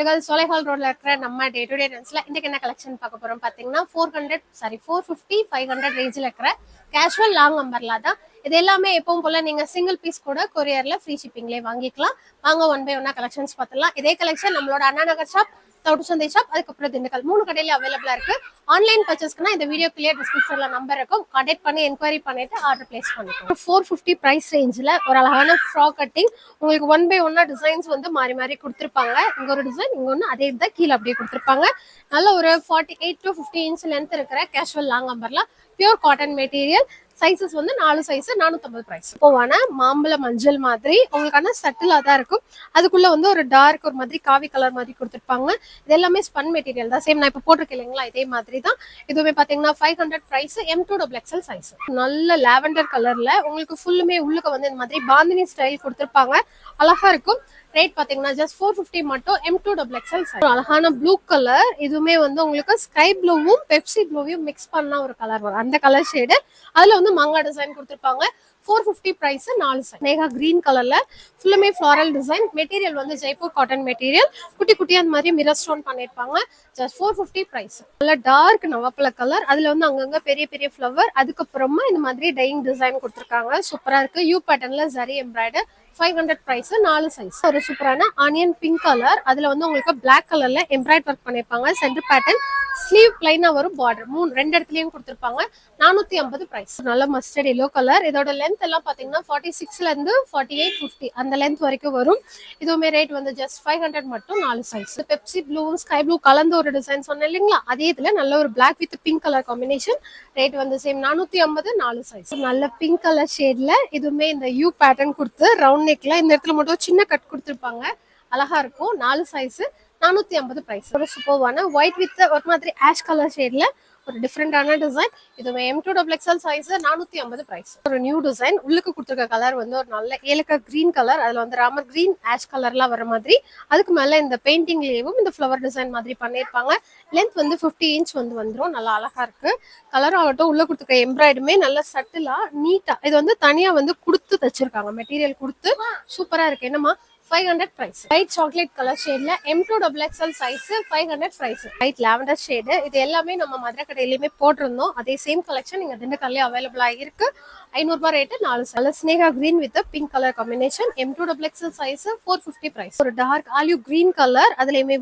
திண்டுக்கல் சோலைஹால் ரோட்ல இருக்கிற நம்ம டே டு டே ட்ரெண்ட்ஸ்ல இன்னைக்கு என்ன கலெக்ஷன் பார்க்க போறோம் பாத்தீங்கன்னா four hundred sorry four fifty five hundred ரேஞ்சில் இருக்கிற கேஷுவல் லாங் அம்பர்லா தான். இது எல்லாமே எப்பவும் போல நீங்க சிங்கிள் பீஸ் கூட கொரியர்ல ஃப்ரீ ஷிப்பிங்லேயே வாங்கிக்கலாம். வாங்க ஒன் பை ஒன்னா கலெக்ஷன்ஸ் பார்த்துலாம் இதே கலெக்ஷன் நம்மளோட Anna Nagar shop thousand shop அதுக்கப்புறம் திண்டுக்கல் மூணு கடையில அவைலபிளா இருக்கு. ஆன்லைன் பர்ச்சேஸ்க்குனா இந்த வீடியோ கிளியர் டிஸ்கிரிப்ஷன்ல நம்பர் இருக்கும். கான்டாக்ட் பண்ணி என்கொயரி பண்ணிட்டு ஆர்டர் பிளேஸ் பண்ணிக்கோங்க ஃபோர் ஃபிஃப்டி பிரைஸ் ரேஞ்சில் ஒரு அழகான ஃப்ராக் கட்டிங் உங்களுக்கு ஒன் பை ஒன்னா டிசைன்ஸ் வந்து மாறி மாறி கொடுத்துருப்பாங்க. இங்க ஒரு டிசைன் இங்க ஒன்று அதே தான் கீழே அப்படியே கொடுத்துருப்பாங்க. நல்ல ஒரு forty eight to fifty inch length இருக்கிற கேஷுவல் லாங் அம்பர்லாம் பியூர் காட்டன் மெட்டீரியல் சைஸஸ் வந்து நாலு சைஸ் நானூத்தம்பது ப்ரைஸ் போவான மாம்பழ மஞ்சள் மாதிரி உங்களுக்கான சட்டிலா தான் இருக்கும். அதுக்குள்ள வந்து ஒரு டார்க் ஒரு மாதிரி காவி கலர் மாதிரி கொடுத்துருப்பாங்க. இது எல்லாமே ஸ்பன் மெட்டீரியல் தான். சேம் நான் இப்போ போட்டிருக்கேன் இல்லைங்களா? இதே மாதிரி தான். இதுவுமே பாத்தீங்கன்னா five hundred price M two double XL size நல்ல லாவெண்டர் கலர்ல உங்களுக்கு ஃபுல்லுமே உள்ளுக்கு வந்து இந்த மாதிரி பாந்தினி ஸ்டைல் கொடுத்துருப்பாங்க. அழகா இருக்கும். ரேட் பாத்தீங்கன்னா ஜஸ்ட் ஃபோர் ஃபிஃப்டி மட்டும் எம் டூ டபுள் எக்ஸல் அழகான ப்ளூ கலர் இதுவுமே வந்து உங்களுக்கு ஸ்கை ப்ளூவும் பெப்சி ப்ளூவையும் மிக்ஸ் பண்ண ஒரு கலர் வரும். அந்த கலர் ஷேடு அதுல வந்து மங்கா டிசைன் கொடுத்துருப்பாங்க. ஃபோர் ஃபிஃப்டி ப்ரைஸ் நாலு சைஸ் நேகா கிரீன் கலர்ல ஃபுல்லுமே ஃப்ளாரல் டிசைன் மெட்டீரியல் வந்து ஜெய்ப்பூர் காட்டன் மெட்டீரியல் குட்டி குட்டி அந்த மாதிரி மிரர் ஸ்டோன் பண்ணிருப்பாங்க. ஜஸ்ட் ஃபோர் ஃபிஃப்டி ப்ரைஸ் நல்ல டார்க் நவப்பல கலர் அதுல வந்து அங்கங்க பெரிய பெரிய ஃப்ளவர் அதுக்கப்புறமா இந்த மாதிரி டையிங் டிசைன் கொடுத்துருக்காங்க. சூப்பரா இருக்கு. யூ பேட்டர்ன்ல zari embroider five hundred price நாலு சைஸ் ஒரு சூப்பரான? ஆனியன் பிங்க் கலர் அதுல வந்து உங்களுக்கு பிளாக் கலர்ல எம்ப்ராய்ட் ஒர்க் பண்ணிருப்பாங்க. சென்டர் பேட்டர்ன் ஸ்லீவ் பிளைனா வரும் பார்டர் மூணு ரெண்டு இடத்துலயும் கொடுத்துருப்பாங்க. நானூத்தி ஐம்பது பிரைஸ் நல்ல மஸ்டர்ட் எல்லோ கலர் இதோட லென்த் எல்லாம் பாத்தீங்கன்னா ஃபார்ட்டி சிக்ஸ்ல இருந்து ஃபார்ட்டி எயிட் ஃபிஃப்டி அந்த லென்த் வரைக்கும் வரும். இதுவுமே ரேட் வந்து ஜஸ்ட் ஃபைவ் ஹண்ட்ரட் மட்டும் நாலு size Pepsi blue sky blue கலந்து ஒரு டிசைன் சொன்னேன் இல்லைங்களா? அதே இதுல நல்ல ஒரு black with pink colour combination rate வந்து சேம் நானூத்தி ஐம்பது நாலு சைஸ் நல்ல பிங்க் கலர் ஷேட்ல இதுவுமே இந்த யூ பேட்டர்ன் கொடுத்து ரவுண்ட் நெக்ல இந்த இடத்துல மட்டும் சின்ன கட் கொடுத்துருப்பாங்க. அழகா இருக்கும். நாலு சைஸ் நானூத்தி ஐம்பது பிரைஸ் ஒரு சூப்பர்வான ஒயிட் வித் ஒரு மாதிரி ஆஷ் கலர் ஷேட்ல ஒரு டிஃப்ரெண்டான டிசைன் இது M two double XL size நானூத்தி ஐம்பது பிரைஸ் ஒரு நியூ டிசைன் உள்ளுக்கு கொடுத்துருக்க கலர் வந்து ஒரு நல்ல ஏலக்காய் கிரீன் கலர் அதுல வந்து ராமர் கிரீன் ஆஷ் கலர்லாம் வர மாதிரி. அதுக்கு மேல இந்த பெயிண்டிங்லேயும் இந்த ஃப்ளவர் டிசைன் மாதிரி பண்ணியிருப்பாங்க. லென்த் வந்து ஃபிஃப்டி இன்ச் வந்து வந்துடும் நல்லா அழகா இருக்கு. கலர் ஆகட்டும் உள்ள கொடுத்துருக்க எம்ப்ராய்டுமே நல்ல சட்டிலா நீட்டா இது வந்து தனியா வந்து கொடுத்து தச்சிருக்காங்க. மெட்டீரியல் கொடுத்து சூப்பரா இருக்கு. என்னமா five hundred price white chocolate colour ஷேட்ல M two double XL size five hundred price white lavender shade இது எல்லாமே நம்ம மதுரை கடையிலுமே போட்டிருந்தோம். அதே சேம் கலெக்ஷன் இங்க திண்டுக்கல்லே அவைலபிளா இருக்கு ஐநூறுபா ரேட்டு நாலு நல்ல Sneha green with pink colour combination M two double XL size four fifty price ஒரு டார்க் ஆலிவ் கிரீன் கலர் அதுலயுமே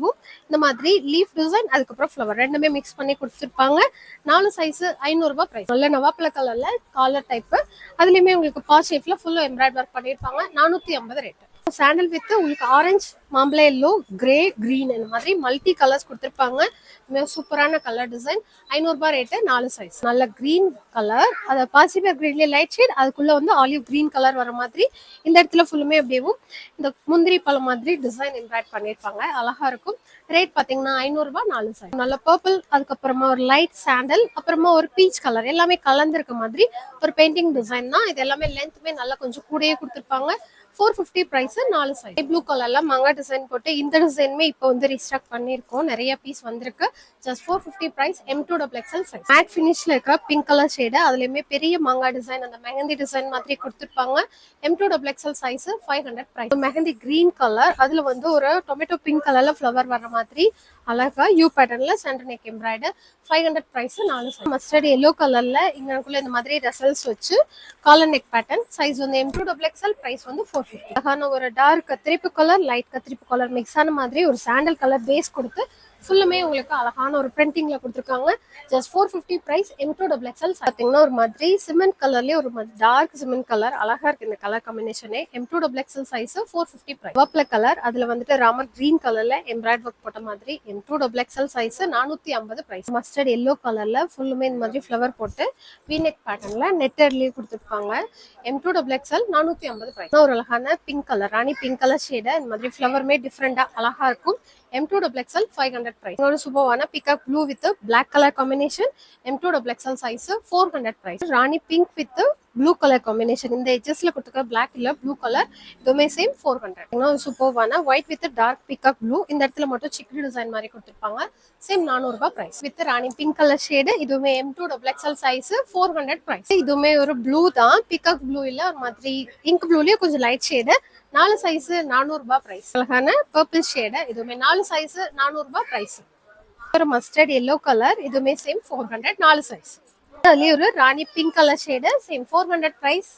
இந்த மாதிரி லீஃப் டிசைன் அதுக்கப்புறம் ஃப்ளவர் ரெண்டுமே மிக்ஸ் பண்ணி கொடுத்துருப்பாங்க. நாலு சைஸ் ஐநூறுபா ப்ரைஸ் நல்ல நவாப்பழ கலர்ல காலர் டைப் அதுலயுமே உங்களுக்கு பா ஷேப்ல ஃபுல்லா எம்ப்ராய்டர் ஒர்க் பண்ணிருப்பாங்க நானூத்தி ஐம்பது ரேட்டு சாண்டல் வித் உங்களுக்கு ஆரஞ்சு மாம்பழ எல்லோ கிரே கிரீன் இந்த மாதிரி மல்டி கலர்ஸ் கொடுத்துருப்பாங்க. சூப்பரான கலர் டிசைன் ஐநூறுபா ரேட்டு நாலு சைஸ் நல்ல கிரீன் கலர் அதை பாசிபிள் கிரீன்லேயே லைட் ஷேட் அதுக்குள்ள வந்து ஆலிவ் கிரீன் கலர் வர மாதிரி இந்த இடத்துல ஃபுல்லுமே அப்படியேவும் இந்த முந்திரி பழம் மாதிரி டிசைன் எம்ப்ராய்ட் பண்ணியிருப்பாங்க. அழகா இருக்கும். ரேட் பார்த்தீங்கன்னா ஐநூறுரூபா நாலு சைஸ் நல்ல பர்பிள் அதுக்கப்புறமா ஒரு லைட் சாண்டல் அப்புறமா ஒரு பீச் கலர் எல்லாமே கலந்துருக்க மாதிரி ஒரு பெயிண்டிங் டிசைன் தான். இது எல்லாமே லென்த்துமே நல்லா கொஞ்சம் கூடயே கொடுத்துருப்பாங்க. ஃபோர் ஃபிஃப்டி ப்ரைஸ் நாலு சைஸ் ப்ளூ கலர்ல மங்கா டிசைன் போட்டு இந்த டிசைனுமே இப்போ வந்து ரீஸ்டாக் பண்ணியிருக்கோம். நிறைய பீஸ் வந்திருக்கு. Just four fifty price M two double XL size matte ஃபினிஷ்ல இருக்கிற பிங்க் கலர் ஷேடு அதுலயுமே பெரிய மாங்கா டிசைன் அந்த மெஹந்தி டிசைன் மாதிரி கொடுத்துருப்பாங்க. M two double XL size five hundred price mehndi green colour அதுல வந்து ஒரு டொமேட்டோ பிங்க் கலர்ல ஃப்ளவர் வர்ற மாதிரி அழகா யூ பேட்டர்ன்ல centre neck embroider five hundred price நாலு மஸ்டர்ட் எல்லோ கலர்ல இங்கக்குள்ள இந்த மாதிரி ரெசல்ஸ் வச்சு காலர் நெக் பேட்டர்ன் சைஸ் வந்து M two double XL price வந்து ஃபோர் ஃபிஃப்டி அழகான ஒரு டார்க் கத்திரிப்பு கலர் லைட் கத்திரிப்பு கலர் மிக்ஸ் ஆன மாதிரி ஒரு சாண்டல் கலர் பேஸ் கொடுத்து ஃபுல்லுமே உங்களுக்கு அழகான ஒரு பிரிண்டிங்ல கொடுத்துருக்காங்க. Just four fifty price M two double XL பார்த்தீங்கன்னா ஒரு மாதிரி சிமெண்ட் கலர்லேயே ஒரு மாதிரி டார்க் சிமெண்ட் கலர் அழகா இருக்கு இந்த colour காம்பினேஷனே M two double XL size four fifty price purple colour அதுல வந்துட்டு ராமர் கிரீன் கலர்ல எம்ப்ராய்ட் ஒர்க் போட்ட மாதிரி எம்டூ டபுள் எக்ஸ்எல் சைஸ் நானூத்தி ஐம்பது ப்ரைஸ் மஸ்டர்ட் எல்லோ கலர்ல ஃபுல்லுமே இந்த மாதிரி ஃப்ளவர் போட்டு வீநெக் பேட்டர்ன்ல நெட்டர்லயே கொடுத்துருப்பாங்க எம்டூ டபுள் எக்ஸ்எல் நானூத்தி ஐம்பது ப்ரைஸ் ஒரு அழகான பிங்க் கலர் ராணி பிங்க் கலர் ஷேட இந்த மாதிரி ஃப்ளவருமே டிஃப்ரெண்டா அழகா இருக்கும். M two double five hundred price ஒரு சூப்பர்வான peacock blue with black colour combination M two double XL size four hundred price Rani pink with blue colour combination இந்த எஜஸ்ல கொடுத்துருக்க பிளாக் இல்ல ப்ளூ கலர் இதுவுமே சேம் ஃபோர் ஹண்ட்ரட் சூப்பர்வான white with dark பிக்கப் blue இந்த இடத்துல மட்டும் சிக்கி டிசைன் மாதிரி கொடுத்துருப்பாங்க. சேம் நானூறுபா price with Rani pink colour shade இதுவுமே M two double XL size four hundred price இதுவுமே ஒரு ப்ளூ தான். பிக்கப் ப்ளூ இல்ல ஒரு மாதிரி இங்க் ப்ளூலயே கொஞ்சம் லைட் ஷேடு நாலு சைஸ் நானூறுபா பிரைஸ் அழகான பர்பிள் ஷேடு இதுவுமே நாலு சைஸ் நானூறுபா பிரைஸ் ஒரு மஸ்டர்ட் எல்லோ கலர் இதுவுமே சேம் ஃபோர் ஹண்ட்ரட் நாலு சைஸ் அதுலயே ஒரு ராணி pink colour shade same four hundred price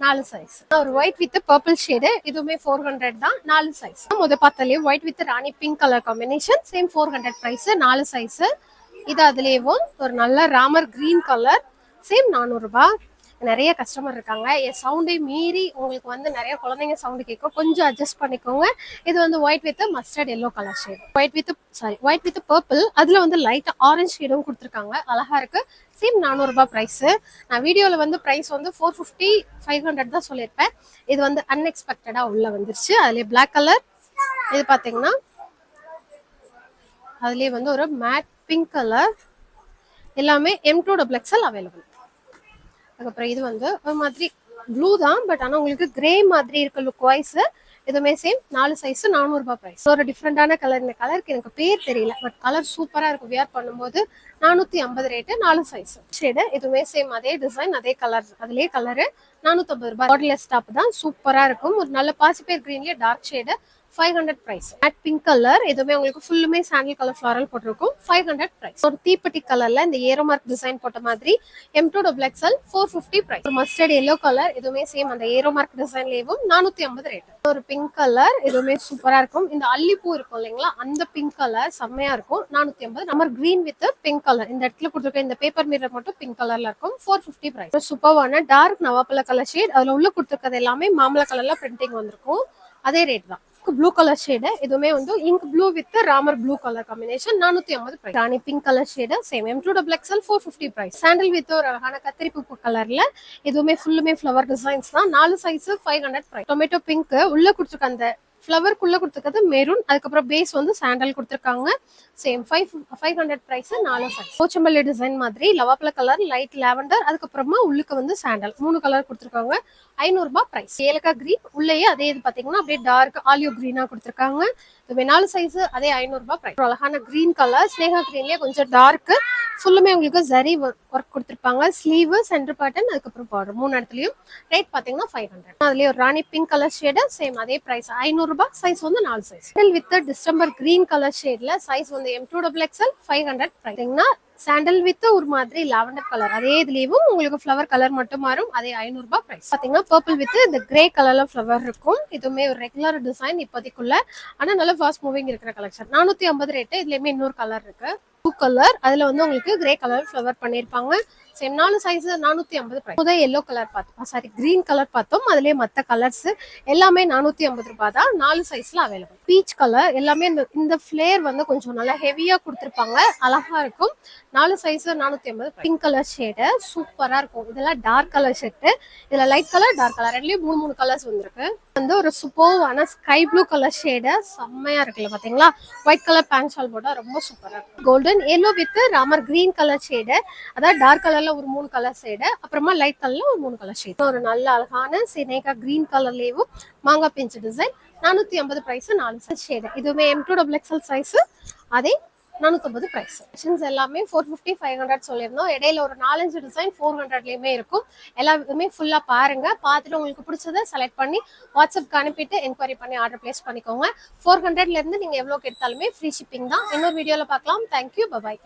நாலு சைஸ் ஒரு ஒயிட் வித் பர்பிள் ஷேடு இதுவுமே ஃபோர் ஹண்ட்ரட் தான் நாலு சைஸ் முத பார்த்தாலே white with Rani pink colour combination same four hundred price நாலு சைஸ் இது அதுலேயும் ஒரு நல்ல ராமர் கிரீன் கலர் சேம் நானூறுபா நிறைய கஸ்டமர் இருக்காங்க. என் சவுண்டை மீறி உங்களுக்கு வந்து நிறைய குழந்தைங்க சவுண்டு கேட்கும் கொஞ்சம் அட்ஜஸ்ட் பண்ணிக்கோங்க. இது வந்து white with mustard yellow colour shade white with sorry white with purple அதுல வந்து லைட் ஆரஞ்சு ஷேடும் கொடுத்துருக்காங்க. அழகா இருக்கு. சேம் நானூறுபா ப்ரைஸு நான் வீடியோவில் வந்து ப்ரைஸ் வந்து ஃபோர் ஃபிஃப்டி ஃபைவ் ஹண்ட்ரட் தான் சொல்லியிருப்பேன். இது வந்து அன்எக்ஸ்பெக்டடாக உள்ளே வந்துருச்சு. அதுலேயே பிளாக் கலர் இது பார்த்தீங்கன்னா அதுலேயே வந்து ஒரு மேட் பிங்க் கலர் எல்லாமே M two double XL available அதுக்கப்புறம் இது வந்து ஒரு மாதிரி ப்ளூ தான் பட் ஆனால் உங்களுக்கு கிரே மாதிரி இருக்க லுக் வைஸ் இதுவுமே சேம் நாலு சைஸ் நானூறுபா ப்ரைஸ் ஒரு டிஃப்ரெண்டான கலர் இந்த கலருக்கு எனக்கு பேர் தெரியல பட் கலர் சூப்பராக இருக்கும். வியர் பண்ணும்போது நானூற்றி ஐம்பது ரேட்டு நாலு சைஸ் ஷேடு எதுவுமே சேம் அதே டிசைன் அதே கலர் அதுலேயே கலரு நானூற்றம்பது ரூபாய். பாட்டிலெஸ் டாப் தான். சூப்பராக இருக்கும். ஒரு நல்ல பாசிப்பேர் க்ரீன்லேயே dark shade five hundred price at pink colour எதுவுமே உங்களுக்கு ஃபுல்லுமே சாண்டில் கலர் ஃப்ளாரல் போட்டிருக்கும். ஃபைவ் ஹண்ட்ரட் ப்ரைஸ் ஒரு தீப்பெட்டி கலர்ல இந்த ஏரோ மார்க் டிசைன் போட்ட மாதிரி M two double XL four fifty price ஒரு மஸ்டர்ட் எல்லோ கலர் எதுவுமே சேம் அந்த ஏரோ மார்க் டிசைன்லேயும் நானூத்தி ஐம்பது ரேட் ஒரு பிங்க் கலர் எதுவுமே சூப்பரா இருக்கும். இந்த அல்லிப்பூ இருக்கும் இல்லைங்களா அந்த பிங்க் கலர் செம்மையா இருக்கும். நானூத்தி ஐம்பது. நம்ம கிரீன் வித் பிங்க் கலர் இந்த இடத்துல கொடுத்துருக்க இந்த பேப்பர் மிரர் மட்டும் பிங்க் கலர்ல இருக்கும். ஃபோர் ஃபிஃப்டி ப்ரைஸ் சூப்பர்வான டார்க் நவாப்பழ கலர் ஷேட் அதுல உள்ள கொடுத்துருக்கிறது எல்லாமே மாம்பழ கலர்ல பிரிண்டிங் வந்திருக்கும். அதே ரேட் தான். ப்ளூ கலர் ஷேடு இதுவுமே வந்து ink blue with Ramar blue colour combination நானூத்தி ஐம்பது price Rani pink colour shade same M two double XL four fifty price sandal with ஒரு அழகான கத்திரிப்பு கலர்ல இதுவுமே ஃபுல்லுமே ஃப்ளவர் டிசைன்ஸ் தான். நாலு size five hundred price tomato pink உள்ள கொடுத்துருக்க அந்த ஃப்ளவருக்குள்ள கொடுத்துருக்கிறது மெரூன் அதுக்கப்புறம் பேஸ் வந்து சாண்டல் கொடுத்துருக்காங்க. Same five five hundred price நாலு சைஸ் கோச்சம்பள்ளி டிசைன் மாதிரி லவாப்பழ கலர் லைட் லாவெண்டர் அதுக்கப்புறமா உள்ளுக்கு வந்து சாண்டல் மூணு கலர் கொடுத்துருக்காங்க. ஐநூறுபா ப்ரைஸ் ஏலக்காய் கிரீன் உள்ளேயே அதே இது பார்த்தீங்கன்னா அப்படியே டார்க் ஆலியோ கிரீனாக கொடுத்துருக்காங்க. வெனால் சைஸ் அதே ஐநூறுபா ப்ரைஸ் அழகான கிரீன் கலர் ஸ்னேகா கிரீன்லேயே கொஞ்சம் டார்க் ஃபுல்லுமே உங்களுக்கு ஜரி ஒர்க் கொடுத்துருப்பாங்க. ஸ்லீவ் சென்டர் பேட்டர்ன் அதுக்கப்புறம் பார்டர் மூணு இடத்துலையும். ரேட் பார்த்தீங்கன்னா ஃபைவ் ஹண்ட்ரட் அதுலேயே ஒரு ராணி பிங்க் கலர் ஷேடு சேம் அதே ப்ரைஸ் ஐநூறுபா சைஸ் வந்து நாலு size with December green colour ஷேட்ல size வந்து M two double XL five hundred ப்ரைஸ்னா sandal with ஒரு மாதிரி லாவெண்டர் கலர் அதே இதுலயும் உங்களுக்கு ஃப்ளவர் கலர் மட்டும் மாறும். அதே ஐநூறுபா பிரைஸ் பாத்தீங்கன்னா பர்பிள் வித் இந்த கிரே கலர்ல ஃப்ளவர் இருக்கும். இதுவுமே ஒரு ரெகுலர் டிசைன் இப்போதைக்குள்ள. ஆனா நல்ல ஃபாஸ்ட் மூவிங் இருக்கிற கலெக்ஷன் நானூத்தி ஐம்பது ரேட்டு இதுலயுமே இன்னொரு கலர் இருக்கு. ப்ளூ கலர் அதுல வந்து உங்களுக்கு கிரே கலர் ஃப்ளவர் பண்ணிருப்பாங்க. சேம் நாலு சைஸ் நானூத்தி ஐம்பது பிரைஸ் முதல் எல்லோ கலர் பார்த்தோம். சாரி கிரீன் கலர் பார்த்தோம். அதுலயே மத்த கலர்ஸ் எல்லாமே நானூத்தி ஐம்பது ரூபாய் தான் நாலு சைஸ்ல அவைலபிள் பீச் கலர் எல்லாமே இந்த இந்த ஃபிளேர் வந்து கொஞ்சம் நல்லா ஹெவியா கொடுத்துருப்பாங்க. அழகா இருக்கும். நாலு சைஸ் நானூத்தி ஐம்பது பிங்க் கலர் ஷேடு சூப்பரா இருக்கும். இதெல்லாம் டார்க் கலர் ஷர்ட் இதுல லைட் கலர் டார்க் கலர் ரெண்டுலயும் மூணு மூணு கலர்ஸ் வந்திருக்கு. வந்து ஒரு சூப்பர்வான ஸ்கை ப்ளூ கலர் ஷேடு செம்மையா இருக்குல்ல பாத்தீங்களா? ஒயிட் கலர் பேண்ட் ஷால் போட்டா ரொம்ப சூப்பரா இருக்கும். Then yellow with Ramar green colour shade அதாவது டார்க் கலர்ல ஒரு மூணு கலர் ஷேடு அப்புறமா லைட் கலர்ல ஒரு மூணு கலர் ஷேடு ஒரு நல்ல அழகான சினேகா கிரீன் கலர்லேயும் மாங்காய் பிஞ்சு டிசைன் நானூத்தி ஐம்பது பிரைஸ் நாலு ஷேடு இதுவுமே M two double XL size அதே நானூற்றம்பது ப்ரைஸ் செக்ஷன்ஸ் எல்லாமே ஃபோர் ஃபிஃப்டி ஃபைவ் ஹண்ட்ரட் சொல்லியிருந்தோம். இடையில ஒரு நாலஞ்சு டிசைன் ஃபோர் ஹண்ட்ரட்லேயுமே இருக்கும். எல்லா இதுவுமே ஃபுல்லாக பாருங்க. பார்த்துட்டு உங்களுக்கு பிடிச்சதை செலக்ட் பண்ணி வாட்ஸ்அப்க்கு அனுப்பிட்டு என்கொயரி பண்ணி ஆர்டர் பிளேஸ் பண்ணிக்கோங்க. ஃபோர் ஹண்ட்ரட்லேருந்து நீங்கள் எவ்வளோக்கு எடுத்தாலுமே ஃப்ரீ ஷிப்பிங் தான். இன்னொரு வீடியோவில் பார்க்கலாம். Thank you bye bye